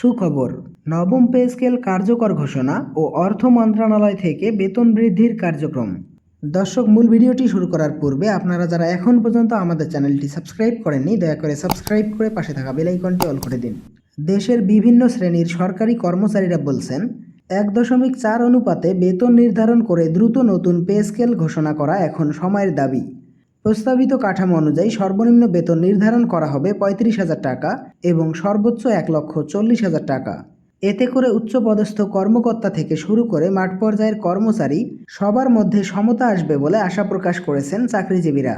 সুখবর। নবম pay scale কার্যকর ঘোষণা ও অর্থ মন্ত্রণালয় থেকে বেতন বৃদ্ধির কার্যক্রম। দর্শক, মূল ভিডিওটি শুরু করার পূর্বে আপনারা যারা এখন পর্যন্ত আমাদের চ্যানেলটি সাবস্ক্রাইব করেননি, দয়া করে সাবস্ক্রাইব করে পাশে থাকা বেল আইকনটি অল করে দিন। দেশের বিভিন্ন শ্রেণির সরকারি কর্মচারীরা বলছেন, এক দশমিক চার অনুপাতে বেতন নির্ধারণ করে দ্রুত নতুন পে স্কেল ঘোষণা করা এখন সময়ের দাবি। প্রস্তাবিত কাঠামো অনুযায়ী সর্বনিম্ন বেতন নির্ধারণ করা হবে পঁয়ত্রিশ হাজার টাকা এবং সর্বোচ্চ এক লক্ষ চল্লিশ হাজার টাকা। এতে করে উচ্চপদস্থ কর্মকর্তা থেকে শুরু করে মাঠ পর্যায়ের কর্মচারী সবার মধ্যে সমতা আসবে বলে আশা প্রকাশ করেছেন চাকরিজীবীরা।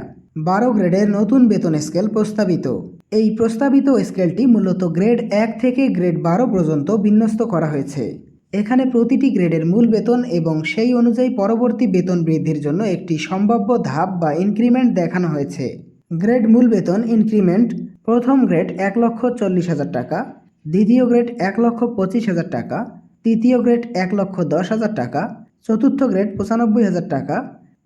বারো গ্রেডের নতুন বেতন স্কেল প্রস্তাবিত। এই প্রস্তাবিত স্কেলটি মূলত গ্রেড এক থেকে গ্রেড বারো পর্যন্ত বিন্যস্ত করা হয়েছে। এখানে প্রতিটি গ্রেডের মূল বেতন এবং সেই অনুযায়ী পরবর্তী বেতন বৃদ্ধির জন্য একটি সম্ভাব্য ধাপ বা ইনক্রিমেন্ট দেখানো হয়েছে। গ্রেড মূল বেতন ইনক্রিমেন্ট প্রথম গ্রেড এক লক্ষ চল্লিশ হাজার টাকা, দ্বিতীয় গ্রেড এক লক্ষ পঁচিশ হাজার টাকা, তৃতীয় গ্রেড এক লক্ষ দশ হাজার টাকা, চতুর্থ গ্রেড পঁচানব্বই হাজার টাকা,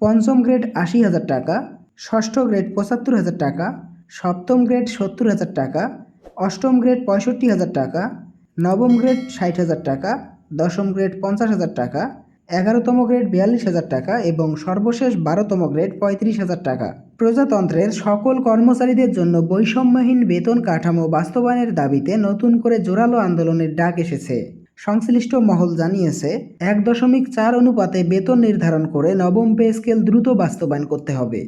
পঞ্চম গ্রেড আশি হাজার টাকা, ষষ্ঠ গ্রেড পঁচাত্তর হাজার টাকা, সপ্তম গ্রেড সত্তর হাজার টাকা, অষ্টম গ্রেড পঁয়ষট্টি হাজার টাকা, নবম গ্রেড ষাট হাজার টাকা দশম গ্রেড পঞ্চাশ হাজার টাকা, এগারোতম গ্রেড বিয়াল্লিশ হাজার টাকা এবং সর্বশেষ বারোতম গ্রেড পঁয়ত্রিশ হাজার টাকা। প্রজাতন্ত্রের সকল কর্মচারীদের জন্য বৈষম্যহীন বেতন কাঠামো বাস্তবায়নের দাবিতে নতুন করে জোরালো আন্দোলনের ডাক এসেছে। সংশ্লিষ্ট মহল জানিয়েছে, এক দশমিক চার অনুপাতে বেতন নির্ধারণ করে নবম পে স্কেল দ্রুত বাস্তবায়ন করতে হবে।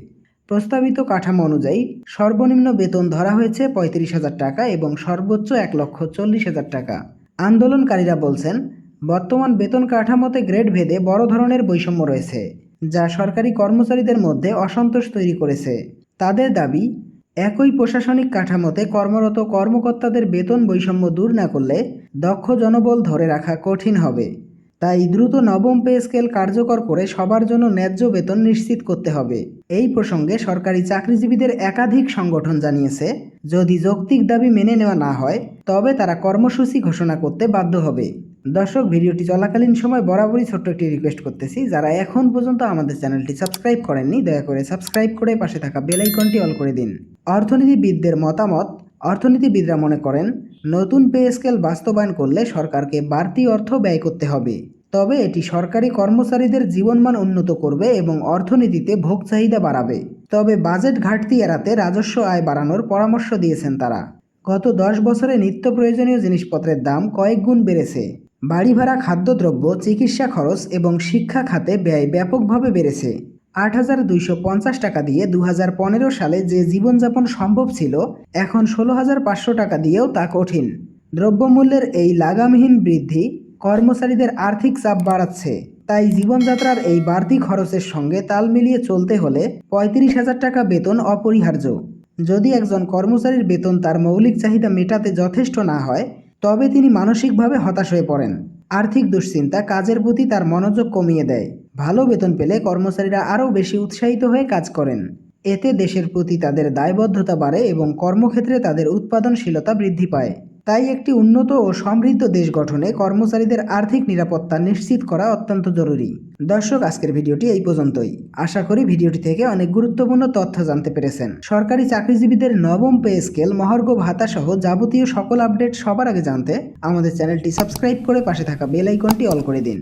প্রস্তাবিত কাঠামো অনুযায়ী, সর্বনিম্ন বেতন ধরা হয়েছে পঁয়ত্রিশ হাজার টাকা এবং সর্বোচ্চ এক লক্ষ চল্লিশ হাজার টাকা। আন্দোলনকারীরা বলছেন বর্তমান বেতন কাঠামোতে গ্রেড ভেদে বড় ধরনের বৈষম্য রয়েছে, যা সরকারি কর্মচারীদের মধ্যে অসন্তোষ তৈরি করেছে। তাদের দাবি, একই প্রশাসনিক কাঠামোতে কর্মরত কর্মকর্তাদের বেতন বৈষম্য দূর না করলে দক্ষ জনবল ধরে রাখা কঠিন হবে। তাই দ্রুত নবম পে স্কেল কার্যকর করে সবার জন্য ন্যায্য বেতন নিশ্চিত করতে হবে। এই প্রসঙ্গে সরকারি চাকরিজীবীদের একাধিক সংগঠন জানিয়েছে, যদি যৌক্তিক দাবি মেনে নেওয়া না হয়, তবে তারা কর্মসূচি ঘোষণা করতে বাধ্য হবে। দর্শক, ভিডিওটি চলাকালীন সময় বরাবরই ছোট্ট একটি রিকোয়েস্ট করতেছি, যারা এখন পর্যন্ত আমাদের চ্যানেলটি সাবস্ক্রাইব করেননি, দয়া করে সাবস্ক্রাইব করে পাশে থাকা বেল আইকনটি অল করে দিন। অর্থনীতিবিদদের মতামত, অর্থনীতিবিদরা মনে করেন নতুন পে স্কেল বাস্তবায়ন করলে সরকারকে বাড়তি অর্থ ব্যয় করতে হবে। তবে এটি সরকারি কর্মচারীদের জীবনমান উন্নত করবে এবং অর্থনীতিতে ভোগ চাহিদা বাড়াবে। তবে বাজেট ঘাটতি এড়াতে রাজস্ব আয় বাড়ানোর পরামর্শ দিয়েছেন তারা। গত দশ বছরে নিত্য প্রয়োজনীয় জিনিসপত্রের দাম কয়েক গুণ বেড়েছে। বাড়ি ভাড়া খাদ্যদ্রব্য, চিকিৎসা খরচ এবং শিক্ষা খাতে ব্যয় ব্যাপকভাবে বেড়েছে। আট হাজার দুইশো পঞ্চাশ টাকা দিয়ে দু হাজার পনেরো সালে যে জীবনযাপন সম্ভব ছিল, এখন ষোলো হাজার পাঁচশো টাকা দিয়েও তা কঠিন। দ্রব্যমূল্যের এই লাগামহীন বৃদ্ধি কর্মচারীদের আর্থিক চাপ বাড়াচ্ছে। তাই জীবনযাত্রার এই বাড়তি খরচের সঙ্গে তাল মিলিয়ে চলতে হলে পঁয়ত্রিশ হাজার টাকা বেতন অপরিহার্য। যদি একজন কর্মচারীর বেতন তার মৌলিক চাহিদা মেটাতে যথেষ্ট না হয়, তবে তিনি মানসিকভাবে হতাশ হয়ে পড়েন। আর্থিক দুশ্চিন্তা কাজের প্রতি তার মনোযোগ কমিয়ে দেয়। ভালো বেতন পেলে কর্মচারীরা আরও বেশি উৎসাহিত হয়ে কাজ করেন। এতে দেশের প্রতি তাদের দায়বদ্ধতা বাড়ে এবং কর্মক্ষেত্রে তাদের উৎপাদনশীলতা বৃদ্ধি পায়। তাই একটি উন্নত ও সমৃদ্ধ দেশ গঠনে কর্মচারীদের আর্থিক নিরাপত্তা নিশ্চিত করা অত্যন্ত জরুরি। দর্শক, আজকের ভিডিওটি এই পর্যন্তই। আশা করি ভিডিওটি থেকে অনেক গুরুত্বপূর্ণ তথ্য জানতে পেরেছেন। সরকারি চাকরিজীবীদের নবম পে স্কেল, মহার্ঘ ভাতা সহ যাবতীয় সকল আপডেট সবার আগে জানতে আমাদের চ্যানেলটি সাবস্ক্রাইব করে পাশে থাকা বেল আইকনটি অল করে দিন।